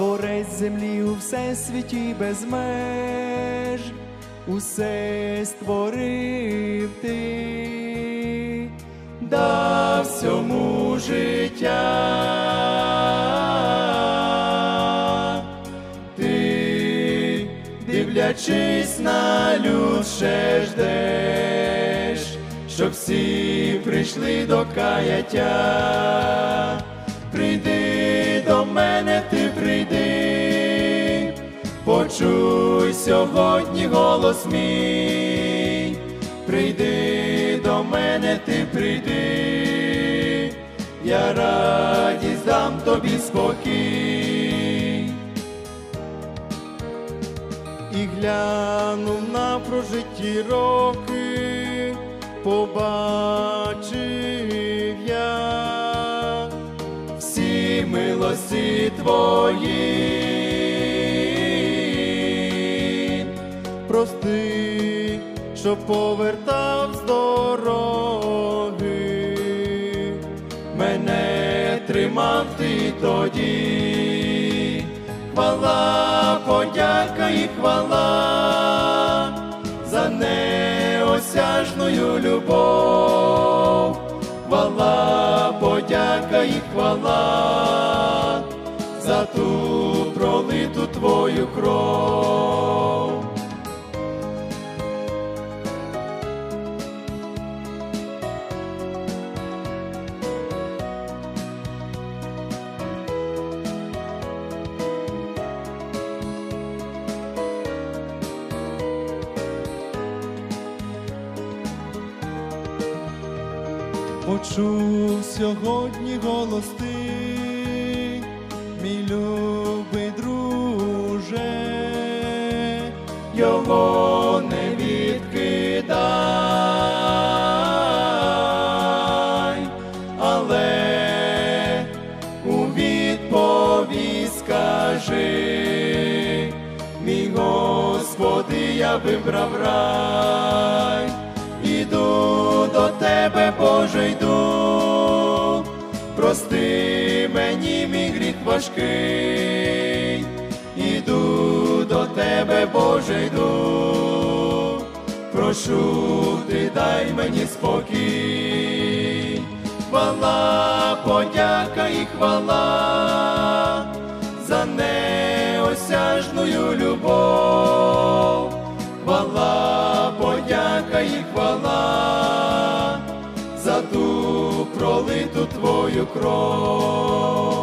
Творець землі у всесвіті без меж, усе створив ти, дав всьому життя. Ти, дивлячись на люд, ще ждеш, щоб всі прийшли до каяття. Почуй сьогодні голос мій, прийди до мене, ти прийди, я радість дам тобі спокій. І глянув на прожиті роки, побачив я всі милості твої. Прости, що повертав з дороги, мене тримав ти тоді. Хвала, подяка і хвала за неосяжною любов. Хвала, подяка і хвала за ту пролиту твою кров. Почув сьогодні голос ти, мій любий друже, його не відкидай, але у відповідь скажи, мій Господи, я вибрав рай, прости мені мій гріх важкий, іду до тебе, Боже, йду, прошу, ти дай мені спокій, хвала, подяка і хвала за неосяжною любов, хвала, подяка і хвала за ту пролиту твою кров.